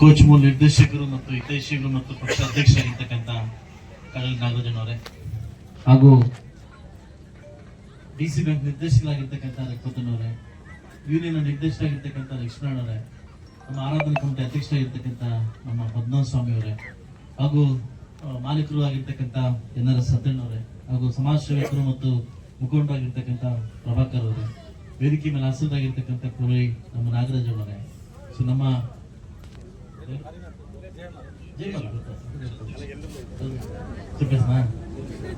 Coach ಮೂಲ ನಿರ್ದೇಶಕರು ಮತ್ತು ಹಿತೈಷಿಗಳು ಮತ್ತು ಪಕ್ಷ ಅಧ್ಯಕ್ಷರಾಗಿರ್ತಕ್ಕಂಥ ಕಳಲ್ ನಾಗರಾಜನ್ ಅವರೇ ಹಾಗೂ ಡಿ ಸಿ ಬ್ಯಾಂಕ್ ನಿರ್ದೇಶಕರಾಗಿರ್ತಕ್ಕಂಥ ರಘುಪತನ್ ಅವರೇ, ಯೂನಿಯನ್ ನಿರ್ದೇಶಕರಾಗಿರ್ತಕ್ಕಂಥ ಲಕ್ಷ್ಮಣ ಅವರೇ, ನಮ್ಮ ಆರಾಧನಾ ಕಮಿಟಿ ಅಧ್ಯಕ್ಷರಾಗಿರ್ತಕ್ಕಂಥ ನಮ್ಮ ಪದ್ಮನಾಭ ಸ್ವಾಮಿ ಅವರೇ, ಹಾಗೂ ಮಾಲೀಕರು ಆಗಿರ್ತಕ್ಕಂಥ ಎನ್ ಆರ್ ಎಸ್ ಅವರೇ, ಹಾಗೂ ಸಮಾಜ ಸೇವಕರು ಮತ್ತು ಮುಖಂಡರಾಗಿರ್ತಕ್ಕಂಥ ಪ್ರಭಾಕರ್ ಅವರೇ ವೇದಿಕೆ ಮೇಲೆ ಆಸೀನರಾಗಿರ್ತಕ್ಕಂಥ ಕುಳಿ ನಮ್ಮ ನಾಗರಾಜ್ ಅವರೇ ಸೊ ನಮ್ಮ?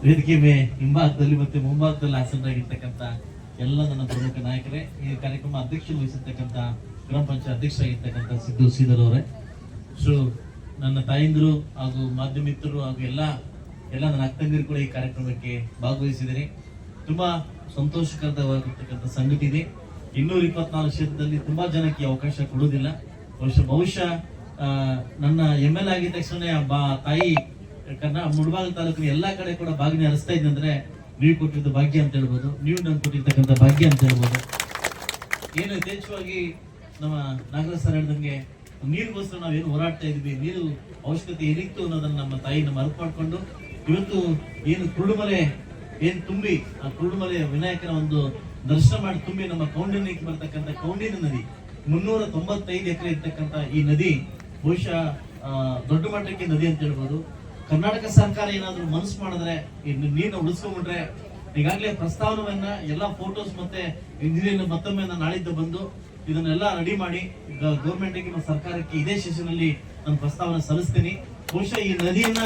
ವೇದಿಕೆ ಹಿಂಭಾಗದಲ್ಲಿ ಮತ್ತೆ ಮುಂಭಾಗದಲ್ಲಿ ಆಸೀನರಾಗಿರ್ತಕ್ಕಂಥ ಎಲ್ಲ ನನ್ನ ಪ್ರಮುಖ ನಾಯಕರೇ, ಈ ಕಾರ್ಯಕ್ರಮ ಅಧ್ಯಕ್ಷ ವಹಿಸಿರ್ತಕ್ಕಂಥ ಗ್ರಾಮ ಪಂಚಾಯತ್ ಅಧ್ಯಕ್ಷರಾಗಿರ್ತಕ್ಕಂಥ ಸಿದ್ದು ಶ್ರೀಧರ್ ಅವರೇ. ಸೊ ನನ್ನ ತಾಯಿಂದರು ಹಾಗೂ ಮಾಧ್ಯಮಿತರು ಹಾಗೂ ಎಲ್ಲ ಎಲ್ಲ ನನ್ನ ಅಕ್ಕಂದಿರು ಕೂಡ ಈ ಕಾರ್ಯಕ್ರಮಕ್ಕೆ ಭಾಗವಹಿಸಿದ್ದೀನಿ ತುಂಬಾ ಸಂತೋಷಕರವಾಗಿರ್ತಕ್ಕಂಥ ಸಂಗತಿ ಇದೆ. ಇನ್ನೂರ ಇಪ್ಪತ್ನಾಲ್ಕು ಕ್ಷೇತ್ರದಲ್ಲಿ ತುಂಬಾ ಜನಕ್ಕೆ ಅವಕಾಶ ಕೊಡುವುದಿಲ್ಲ. ಬಹುಶಃ ಬಹುಶಃ ನನ್ನ ಎಂ ಎಲ್ ಆಗಿದ ತಕ್ಷಣ ಬಾ, ತಾಯಿ ಕನ್ನ ಮುಳಬಾಗ ತಾಲೂಕಿನ ಎಲ್ಲಾ ಕಡೆ ಕೂಡ ಬಾಗಿನ ಹರಿಸ್ತಾ ಇದ್ದಂದ್ರೆ ನೀವು ಕೊಟ್ಟಿದ್ದ ಭಾಗ್ಯ ಅಂತ ಹೇಳ್ಬೋದು, ನೀವು ನಂಗೆ ಕೊಟ್ಟಿರ್ತಕ್ಕಂಥ ಭಾಗ್ಯ ಅಂತ ಹೇಳ್ಬೋದು. ಏನು ಯಥೇಚ್ಛವಾಗಿ ನಮ್ಮ ನಾಗರಾಜ್ ಸರ್ ಹೇಳ್ದಂಗೆ ನೀರಿಗೋಸ್ಕರ ನಾವೇನು ಹೋರಾಡ್ತಾ ಇದ್ವಿ, ನೀರು ಅವಶ್ಯಕತೆ ಏನಿತ್ತು ಅನ್ನೋದನ್ನ ನಮ್ಮ ತಾಯಿ ನಮ್ಮ ಅರ್ಥ ಮಾಡಿಕೊಂಡು ಇವತ್ತು ಏನು ಕುರುಡುಮಲೆ ಏನು ತುಂಬಿ, ಆ ಕುರುಡುಮಲೆ ವಿನಾಯಕನ ಒಂದು ದರ್ಶನ ಮಾಡಿ ತುಂಬಿ ನಮ್ಮ ಕೌಂಡಿನ್ಯಕ್ಕೆ ಬರ್ತಕ್ಕಂಥ ಕೌಂಡಿನ ನದಿ, ಮುನ್ನೂರ ತೊಂಬತ್ತೈದು ಎಕರೆ ಇರ್ತಕ್ಕಂಥ ಈ ನದಿ ಬಹುಶಃ ದೊಡ್ಡ ಮಟ್ಟಕ್ಕೆ ನದಿ ಅಂತ ಹೇಳ್ಬೋದು. ಕರ್ನಾಟಕ ಸರ್ಕಾರ ಏನಾದ್ರೂ ಮನಸ್ಸು ಮಾಡಿದ್ರೆ ನೀರನ್ನ ಉಳಿಸ್ಕೊಂಡ್ಬಿಟ್ರೆ, ಈಗಾಗಲೇ ಪ್ರಸ್ತಾವನವನ್ನ, ಎಲ್ಲ ಫೋಟೋಸ್ ಮತ್ತೆ ಇಂಜಿನಿಯರ್ ಮತ್ತೊಮ್ಮೆ ನಾಳಿದ್ದು ಬಂದು ಇದನ್ನೆಲ್ಲ ರೆಡಿ ಮಾಡಿ ಗೌರ್ಮೆಂಟ್ಗೆ ಮತ್ತು ಸರ್ಕಾರಕ್ಕೆ ಇದೇ ಸೆಷನ್ನಲ್ಲಿ ನಾನು ಪ್ರಸ್ತಾವನೆ ಸಲ್ಲಿಸ್ತೀನಿ. ಬಹುಶಃ ಈ ನದಿಯನ್ನ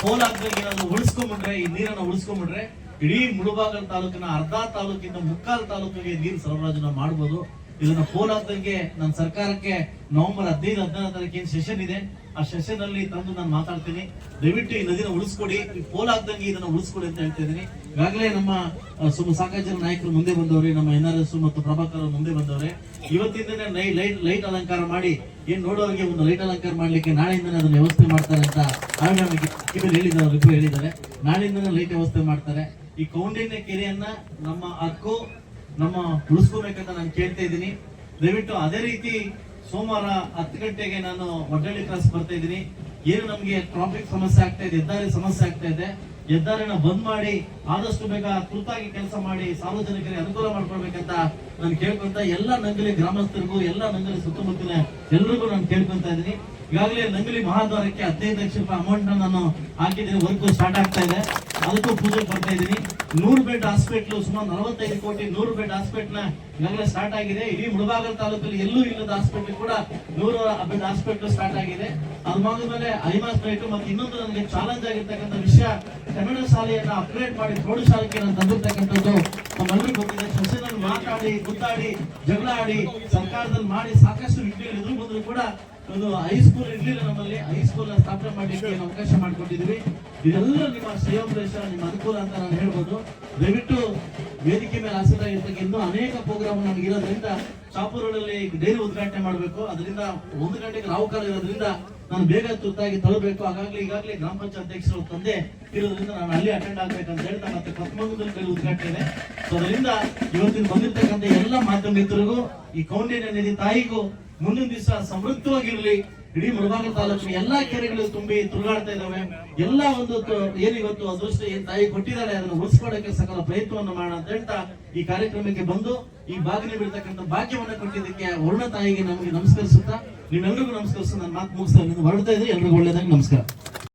ಪೋಲಾಗ್ದಾಗ ಏನಾದ್ರು ಉಳಿಸ್ಕೊಂಡ್ಬಿಟ್ರೆ, ಈ ನೀರನ್ನ ಉಳಿಸ್ಕೊಂಡ್ಬಿಟ್ರೆ, ಇಡೀ ಮುಳುಬಾಗಲ್ ತಾಲೂಕಿನ ಅರ್ಧ ತಾಲೂಕಿಂದ ಮುಕ್ಕಾಲ್ ತಾಲೂಕಿಗೆ ನೀರು ಸರಬರಾಜನ್ನ ಮಾಡ್ಬೋದು. ಇದನ್ನ ಪೋಲಾದಂಗೆ ನನ್ನ ಸರ್ಕಾರಕ್ಕೆ ನವೆಂಬರ್ ಹದಿನೈದು, ಹದಿನಾರು ತಾರೀಕಿನ ಸೆಷನ್ ಇದೆ, ಆ ಸೆಷನ್ ಅಲ್ಲಿ ತಂದು ನಾನು ಮಾತಾಡ್ತೀನಿ. ದಯವಿಟ್ಟು ಈ ನದಿನ ಉಳಿಸ್ಕೊಡಿ. ಪೋಲಾಗ್ದಂಗೆ ಇದನ್ನ ಉಳಿಸ್ಕೊಡಿ ಅಂತ ಹೇಳ್ತಾ ಇದ್ದೀನಿ. ಈಗಾಗಲೇ ನಮ್ಮ ಸುಮ್ಮ ಸಾಕಾಜನ ನಾಯಕರು ಮುಂದೆ ಬಂದವ್ರೆ, ನಮ್ಮ ಎನ್ ಆರ್ ಎಸ್ ಮತ್ತು ಪ್ರಭಾಕರ್ ಮುಂದೆ ಬಂದವ್ರೆ. ಇವತ್ತಿಂದನೇ ಲೈಟ್ ಲೈಟ್ ಅಲಂಕಾರ ಮಾಡಿ, ಏನ್ ನೋಡೋರಿಗೆ ಒಂದು ಲೈಟ್ ಅಲಂಕಾರ ಮಾಡ್ಲಿಕ್ಕೆ ನಾಳೆಯಿಂದನೇ ಅದನ್ನ ವ್ಯವಸ್ಥೆ ಮಾಡ್ತಾರೆ ಅಂತ ಆಮೇಲೆ ಹೇಳಿದ್ದಾರೆ ಹೇಳಿದ್ದಾರೆ. ನಾಳೆಯಿಂದನೇ ಲೈಟ್ ವ್ಯವಸ್ಥೆ ಮಾಡ್ತಾರೆ. ಈ ಕೌಂಡಿನ ಕೆರೆಯನ್ನ ನಮ್ಮ ಹಕ್ಕು ನಮ್ಮ ಉಳಿಸ್ಕೋಬೇಕಂತ ನಾನು ಕೇಳ್ತಾ ಇದ್ದೀನಿ. ದಯವಿಟ್ಟು ಅದೇ ರೀತಿ ಸೋಮವಾರ ಹತ್ತು ಗಂಟೆಗೆ ನಾನು ಒಡ್ಡಳ್ಳಿ ಕ್ರಾಸ್ ಬರ್ತಾ ಇದ್ದೀನಿ. ಏನು ನಮಗೆ ಟ್ರಾಫಿಕ್ ಸಮಸ್ಯೆ ಆಗ್ತಾ ಇದೆ, ಹೆದ್ದಾರಿ ಸಮಸ್ಯೆ ಆಗ್ತಾ ಇದೆ, ಹೆದ್ದಾರಿನ ಬಂದ್ ಮಾಡಿ ಆದಷ್ಟು ಬೇಗ ತುರ್ತಾಗಿ ಕೆಲಸ ಮಾಡಿ ಸಾರ್ವಜನಿಕರಿಗೆ ಅನುಕೂಲ ಮಾಡ್ಕೊಳ್ಬೇಕಂತ ನಾನು ಕೇಳ್ಕೊಂತ ಎಲ್ಲ ನಂಗಲಿ ಗ್ರಾಮಸ್ಥರಿಗೂ, ಎಲ್ಲ ನಂಗಲಿ ಸುತ್ತಮುತ್ತಲಿನ ಎಲ್ಲರಿಗೂ ನಾನು ಕೇಳ್ಕೊಂತ ಇದ್ದೀನಿ. ಈಗಾಗಲೇ ನಂಗಲಿ ಮಹಾದ್ವಾರಕ್ಕೆ ಹದಿನೈದು ಲಕ್ಷ ರೂಪಾಯಿ ಅಮೌಂಟ್ ನಾನು ಹಾಕಿದ್ದೀನಿ ವರ್ಕ್ ಸ್ಟಾರ್ಟ್ ಆಗ್ತಾ ಇದೆ. ಅದಕ್ಕೂ ಪೂಜೆ ಬರ್ತಾ ಇದ್ದೀನಿ. ನೂರು ಬೆಡ್ ಹಾಸ್ಪಿಟ್ಲು, ಸುಮಾರು ನಲವತ್ತೈದು ಕೋಟಿ ನೂರು ಬೆಡ್ ಹಾಸ್ಪಿಟ್ಲ್ ಈಗಾಗಲೇ ಸ್ಟಾರ್ಟ್ ಆಗಿದೆ. ಇಡೀ ಮುಳಬಾಗಲ್ ತಾಲೂಕಲ್ಲಿ ಎಲ್ಲೂ ಇಲ್ಲದ ಹಾಸ್ಪಿಟ್ಲ್ ಕೂಡ ನೂರು ಬೆಡ್ ಹಾಸ್ಪಿಟ್ಲ್ ಸ್ಟಾರ್ಟ್ ಆಗಿದೆ. ಅದು ಮಾಡಿದ್ಮೇಲೆ ಐಮಾಸ್ ಮತ್ತು ಮತ್ತೆ ಇನ್ನೊಂದು ನನಗೆ ಚಾಲೆಂಜ್ ಆಗಿರ್ತಕ್ಕಂಥ ವಿಷಯ, ಕನ್ನಡ ಶಾಲೆಯನ್ನ ಅಪ್ಗ್ರೇಡ್ ಮಾಡಿ ಪ್ರೌಢಶಾಲೆಗೆ ನಾನು ತಂದಿರ್ತಕ್ಕಂಥದ್ದು. ನಮ್ಮೆಲ್ಲರಿಗೂ ಗೊತ್ತಿದೆ ಸೊಸೆನಲ್ಲಿ ಮಾತಾಡಿ, ಗುದ್ದಾಡಿ, ಜಗಳ ಆಡಿ ಸರ್ಕಾರದಲ್ಲಿ ಮಾಡಿ ಸಾಕಷ್ಟು ಎದುರು ಬಂದ್ರು ಕೂಡ ಒಂದು ಹೈಸ್ಕೂಲ್ ಇರ್ಲಿಲ್ಲ ನಮ್ಮಲ್ಲಿ ಹೈಸ್ಕೂಲ್ ಸ್ಥಾಪನೆ ಮಾಡಲಿಕ್ಕೆ ಅವಕಾಶ ಮಾಡಿಕೊಟ್ಟಿದ್ವಿ ಇದೆಲ್ಲ ನಿಮ್ಮ ಶ್ರೇಯೋಪದೇಶ ನಿಮ್ಮ ಅನುಕೂಲ ಅಂತ ನಾನು ಹೇಳ್ಬೋದು. ದಯವಿಟ್ಟು ವೇದಿಕೆ ಮೇಲೆ ಆಸಕ್ತರಾಗಿರ್ತಕ್ಕ ಇನ್ನೂ ಅನೇಕ ಪ್ರೋಗ್ರಾಮ್ ನಮ್ಗೆ ಇರೋದ್ರಿಂದ ಚಾಪೂರಲ್ಲಿ ಡೈಲಿ ಉದ್ಘಾಟನೆ ಮಾಡಬೇಕು. ಅದರಿಂದ ಒಂದು ಗಂಟೆಗೆ ರಾವು ಕಾಲ ಇರೋದ್ರಿಂದ ನಾನು ಬೇಗ ತುರ್ತಾಗಿ ತಲುಪಬೇಕು. ಹಾಗಾಗ್ಲಿ, ಈಗಾಗಲೇ ಗ್ರಾಮ ಪಂಚಾಯತ್ ಅಧ್ಯಕ್ಷರು ತಂದೆ ಇರೋದ್ರಿಂದ ನಾನು ಅಲ್ಲಿ ಅಟೆಂಡ್ ಆಗ್ಬೇಕಂತ ಹೇಳ್ತಾ ಮತ್ತೆ ಕೊತ್ತಮಂಗಲದಲ್ಲಿ ಕೈ ಉದ್ಘಾಟನೆ ಸೊ ಅದರಿಂದ ಇವತ್ತಿನ ಬಂದಿರ್ತಕ್ಕಂಥ ಎಲ್ಲ ಮಾಧ್ಯಮ ಮಿತ್ರರಿಗೂ, ಈ ಕೌಂಡಿನ್ಯ ನಿಧಿ ತಾಯಿಗೂ ಮುಂದಿನ ದಿವಸ ಸಮೃದ್ಧವಾಗಿರಲಿ. ಇಡೀ ಮುಳಬಾಗ ತಾಲೂಕಿನ ಎಲ್ಲಾ ಕೆರೆಗಳು ತುಂಬಿ ತುಳುಗಾಡ್ತಾ ಇದಾವೆ. ಎಲ್ಲ ಒಂದು ಏನಿವತ್ತು ಅದೃಷ್ಟ, ಏನ್ ತಾಯಿ ಕೊಟ್ಟಿದ್ದಾರೆ ಅದನ್ನು ಉಳಿಸ್ಕೊಳ್ಳೋಕೆ ಸಕಲ ಪ್ರಯತ್ನವನ್ನು ಮಾಡೋಣ ಅಂತ ಹೇಳ್ತಾ ಈ ಕಾರ್ಯಕ್ರಮಕ್ಕೆ ಬಂದು ಈ ಬಾಗಿಲು ಬಿಡ್ತಕ್ಕಂಥ ಭಾಗ್ಯವನ್ನು ಕೊಟ್ಟಿದ್ದಕ್ಕೆ ವರ್ಣ ತಾಯಿಗೆ ನಮಗೆ ನಮಸ್ಕರಿಸುತ್ತಾ ನಿಮ್ಮೆಲ್ಲರಿಗೂ ನಮಸ್ಕರಿಸ ನನ್ನ ಮಾತು ಮುಗಿಸ್ತಾ ಹೊರಡ್ತಾ ಇದ್ರೆ ಎಲ್ರಿಗೂ ಒಳ್ಳೇದಾಗಿ ನಮಸ್ಕಾರ.